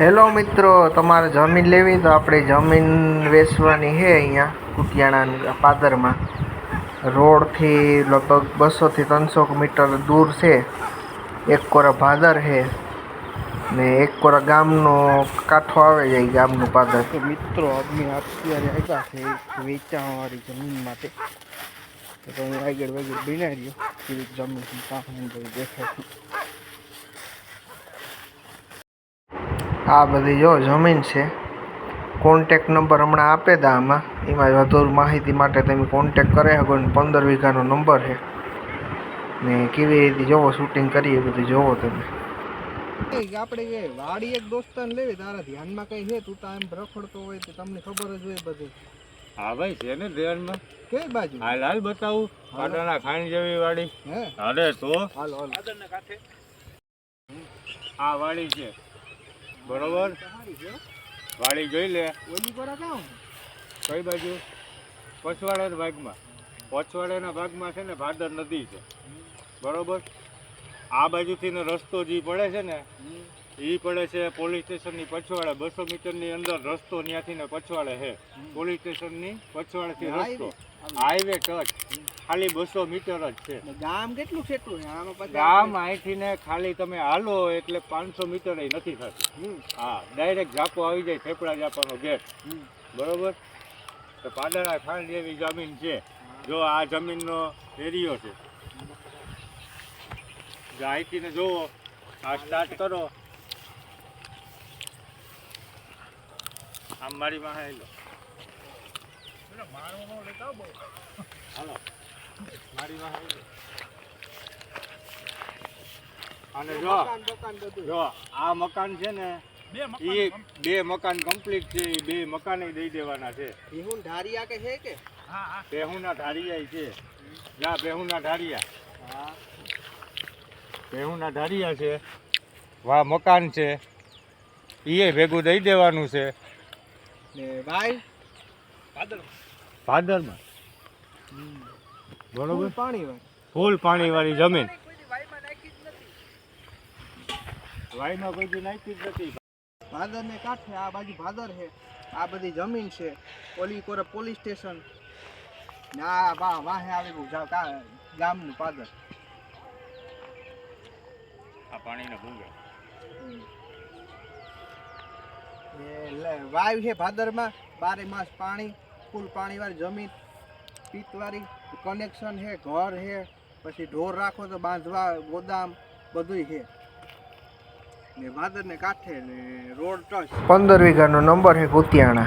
Hello મિત્રો, તમારે જમીન લેવી તો આપણે જમીન વેચવાની છે અહીંયા, કુટિયાણા પાદરમાં. રોડથી લગભગ બસોથી ત્રણસો મીટર દૂર છે. એક કોરા ભાદર છે ને એક કોરા ગામનો કાંઠો આવે છે ગામનું પાદર. મિત્રો, અમે અત્યારે આવ્યા છે વેચાણવાળી જમીન માટે. તો આગળ વગર બનાવી રહ્યો કેવી જમીન દેખાય આ બધી જો જમીન છે કોન્ટેક નંબર હમણાં આપે દા આમાં. એમાં વધુ માહિતી માટે તમે કોન્ટેક કરે શકો ને પંદર વીઘાનો નંબર છે. ને કેવી રીતે જોવો શૂટિંગ કરીએ બધું જોવો તમે. આપણે એ વાડી એક દોસ્તાને લેવી તારા ધ્યાનમાં કઈ છે? તું તો એમ રખડતો હોય તો તમને ખબર જ હોય બધી. હા ભાઈ છે ને ધ્યાનમાં. કઈ બાજુ? હાલ હાલ બતાવું. પાટાના ખાણી જેવી વાડી. હે? અરે તો. હાલ હાલ. આ વાડી છે. બરોબર? વાડી જોઈ લે. કઈ બાજુ? પછવાડાના ભાગમાં. પછવાડાના ભાગમાં છે ને ભાદર નદી છે. બરોબર? આ બાજુથી ને રસ્તો જે પડે છે ને એ પડે છે પોલીસ સ્ટેશનની પછવાડે. બસો મીટરની અંદર રસ્તો ત્યાંથી ને પછવાડે છે. પોલીસ સ્ટેશનની પછવાડેથી રસ્તો. હાઈવે ટચ ખાલી બસો મીટર જ છે. ગામ કેટલું છે? ગામ અહીંથી ને ખાલી તમે હાલો એટલે પાંચસો મીટર નથી થતું. હા ડાયરેક્ટ ઝાપો આવી જાય ફેફડા ઝાપાનો ગેટ બરોબર? તો પાડાળા ખાંડ જેવી જમીન છે. જો આ જમીનનો એરિયો છે. અહીંથી ને જુઓ આ સ્ટાર્ટ કરો. આમ મારી માં હેલો હાલો. મારી માં હેલો અને જો જો આ મકાન છે ને એ બે મકાન કમ્પ્લીટ છે એ બે મકાન દઈ દેવાના છે. બેહુન ઢારિયા કે છે કે? બેહુના ઢારિયા છે. જા બેહુના ધારિયા હા. બેહુના ધારિયા છે. વા મકાન છે. એ ભેગું દઈ દેવાનું છે. ને ભાઈ? ભાદરમાં. બરોબર? પાણી હોય ફૂલ પાણી વાળી જમીન. વાયમાં કોઈ દી નાખી જ નથી. ભાદર ને કાંઠે આ બાજુ ભાદર છે. આ બધી જમીન છે. ઓલી કોરે પોલીસ સ્ટેશન. ને આ વાહ વાહે આવેલું જા- કા- ગામનું પાદર આ પાણીના ભૂંગે ને લે- વાયુ છે ભાદરમાં, બારે માસ પાણી, ફૂલ પાણીવાળી જમીન, પીતવાળી કનેક્શન છે, ઘર છે, પછી ઢોર રાખો તો બાંધવા, ગોદામ, બધુંય છે. ને ભાદર ને કાંઠે ને રોડ ટચ. પંદર વીઘાનો નંબર છે કુતિયાણા